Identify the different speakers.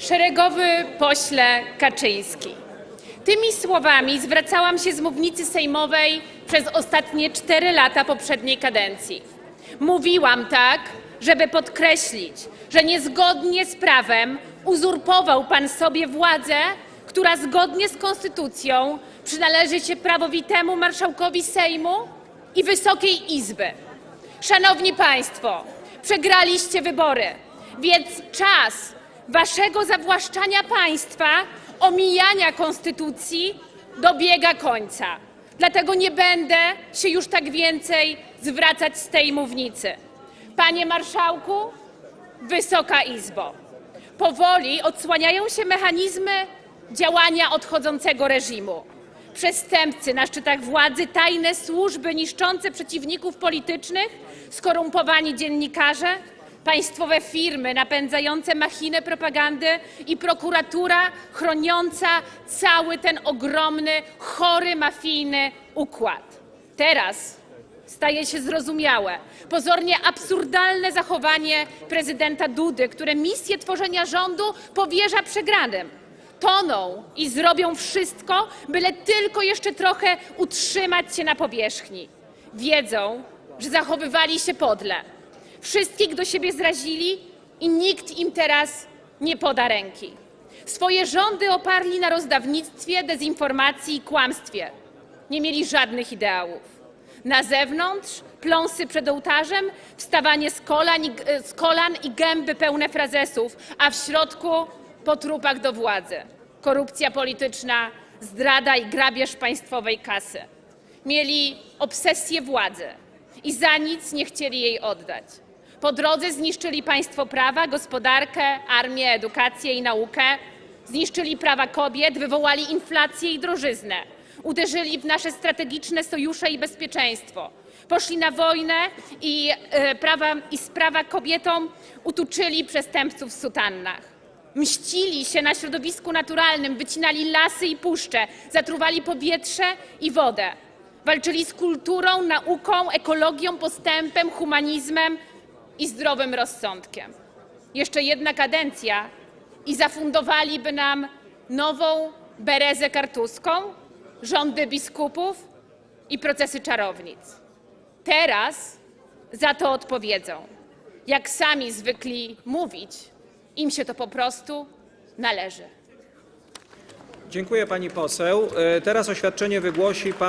Speaker 1: Szeregowy pośle Kaczyński. Tymi słowami zwracałam się z mównicy sejmowej przez ostatnie cztery lata poprzedniej kadencji. Mówiłam tak, żeby podkreślić, że niezgodnie z prawem uzurpował pan sobie władzę, która zgodnie z konstytucją przynależy się prawowitemu marszałkowi Sejmu i Wysokiej Izby. Szanowni Państwo, przegraliście wybory, więc czas waszego zawłaszczania państwa, omijania konstytucji dobiega końca. Dlatego nie będę się już tak więcej zwracać z tej mównicy. Panie Marszałku, Wysoka Izbo, powoli odsłaniają się mechanizmy działania odchodzącego reżimu. Przestępcy na szczytach władzy, tajne służby niszczące przeciwników politycznych, skorumpowani dziennikarze, państwowe firmy napędzające machinę propagandy i prokuratura chroniąca cały ten ogromny, chory, mafijny układ. Teraz staje się zrozumiałe, pozornie absurdalne zachowanie prezydenta Dudy, które misję tworzenia rządu powierza przegranym. Toną i zrobią wszystko, byle tylko jeszcze trochę utrzymać się na powierzchni. Wiedzą, że zachowywali się podle. Wszystkich do siebie zrazili i nikt im teraz nie poda ręki. Swoje rządy oparli na rozdawnictwie, dezinformacji i kłamstwie. Nie mieli żadnych ideałów. Na zewnątrz pląsy przed ołtarzem, wstawanie z kolan, i, z kolan i gęby pełne frazesów, a w środku po trupach do władzy. Korupcja polityczna, zdrada i grabież państwowej kasy. Mieli obsesję władzy i za nic nie chcieli jej oddać. Po drodze zniszczyli państwo prawa, gospodarkę, armię, edukację i naukę. Zniszczyli prawa kobiet, wywołali inflację i drożyznę. Uderzyli w nasze strategiczne sojusze i bezpieczeństwo. Poszli na wojnę i, e, prawa, i sprawa kobietom utuczyli przestępców w sutannach. Mścili się na środowisku naturalnym, wycinali lasy i puszcze, zatruwali powietrze i wodę. Walczyli z kulturą, nauką, ekologią, postępem, humanizmem i zdrowym rozsądkiem. Jeszcze jedna kadencja i zafundowaliby nam nową berezę kartuską, rządy biskupów i procesy czarownic. Teraz za to odpowiedzą. Jak sami zwykli mówić, im się to po prostu należy.
Speaker 2: Dziękuję pani poseł. E, Teraz oświadczenie wygłosi pan.